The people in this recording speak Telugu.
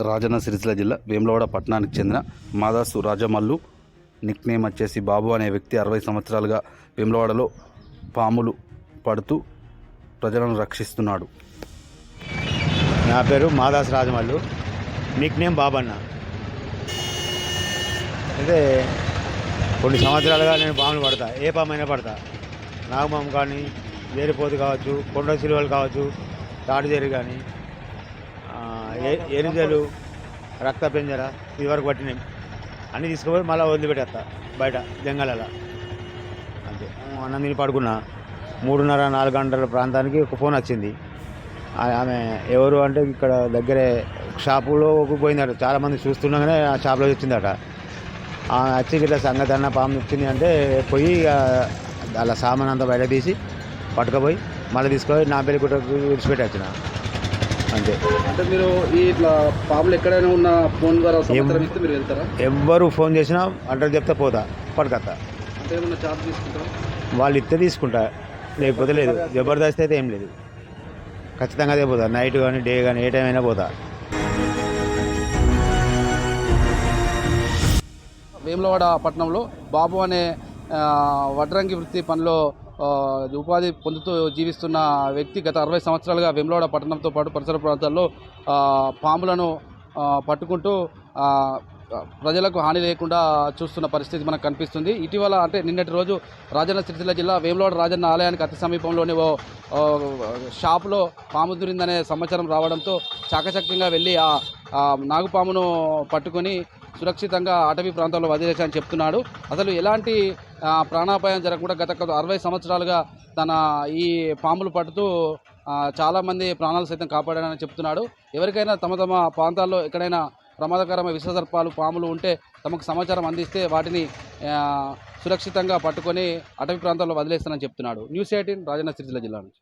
రాజన్న సిరిసిల్ల జిల్లా వేములవాడ పట్టణానికి చెందిన మాదాసు రాజమల్లు. నిక్ నేమ్ వచ్చేసి బాబు అనే వ్యక్తి అరవై సంవత్సరాలుగా వేములవాడలో పాములు పడుతూ ప్రజలను రక్షిస్తున్నాడు. నా పేరు మాదాస్ రాజమల్లు. నిక్ నేమ్ బాబన్న. అయితే కొన్ని సంవత్సరాలుగా నేను పాములు పడతా. ఏ పామైనా పడతా. నాగమామ కానీ వేరిపోతు కావచ్చు కొండ సిలువలు కావచ్చు తాడుదేరి కానీ ఏ- ఎనిజలు రక్త పెంజర ఇది వరకు పట్టినాయి. అన్నీ తీసుకుపోయి మళ్ళీ వదిలిపెట్టేస్తా బయట జంగలలో. అంతే. అన్నం తిని పడుకున్నా. మూడున్నర నాలుగు గంటల ప్రాంతానికి ఒక ఫోన్ వచ్చింది. ఆమె ఎవరు అంటే ఇక్కడ దగ్గరే షాపులో పోయిందట చాలామంది చూస్తుండగానే ఆ షాప్లో వచ్చిందట. ఆమె వచ్చి ఇట్లా సంగతి అన్న పాము వచ్చింది అంటే పోయి ఇక అలా సామాన్ అంతా బయట తీసి పట్టుకపోయి మళ్ళీ తీసుకొని నా పెళ్ళి కుట్రకు విడిచిపెట్టి వచ్చిన అంతే. అంటే మీరు ఈ ఇట్లా పాములు ఎక్కడైనా ఉన్న ఫోన్ ద్వారా సమాచారం ఇస్తే మీరు వెళ్తారా? ఎవ్వరు ఫోన్ చేసినా అడ్రస్ చెప్తే పోతా పట్టుకొస్తా అంటే ఏమన్నా చార్జ్ తీసుకుంటారా? వాళ్ళు ఇస్తే తీసుకుంటా లేకపోతే లేదు. జబర్దస్త్ అయితే ఏం లేదు. ఖచ్చితంగా అదే పోతా. నైట్ కానీ డే కానీ ఏ టైం అయినా పోతా. వేములవాడ పట్టణంలో బాబు అనే వడ్రంగి వృత్తి పనిలో ఉపాధి పొందుతూ జీవిస్తున్న వ్యక్తి గత అరవై సంవత్సరాలుగా వేములవాడ పట్టణంతో పాటు పరిసర ప్రాంతాల్లో పాములను పట్టుకుంటూ ప్రజలకు హాని లేకుండా చూస్తున్న పరిస్థితి మనకు కనిపిస్తుంది. ఇటీవల అంటే నిన్నటి రోజు రాజన్న సిరిసిల్ల జిల్లా వేములవాడ రాజన్న ఆలయానికి అతి సమీపంలోని ఓ షాప్లో షాపులో పాము దూరిందనే సమాచారం రావడంతో చాకచక్యంగా వెళ్ళి ఆ నాగుపామును పట్టుకొని సురక్షితంగా అటవీ ప్రాంతాల్లో వదిలేశాని చెప్తున్నాడు. అసలు ఎలాంటి ప్రాణాపాయం జరగకుండా గత అరవై సంవత్సరాలుగా తన ఈ పాములు పట్టుతూ చాలామంది ప్రాణాలు సైతం కాపాడానని చెప్తున్నాడు. ఎవరికైనా తమ తమ ప్రాంతాల్లో ఎక్కడైనా ప్రమాదకరమైన విషసర్పాలు పాములు ఉంటే తమకు సమాచారం అందిస్తే వాటిని సురక్షితంగా పట్టుకొని అటవీ ప్రాంతాల్లో వదిలేస్తానని చెప్తున్నాడు. న్యూస్ ఎయిటీన్ రాజన్న సిరిసిల్ల జిల్లా నుంచి.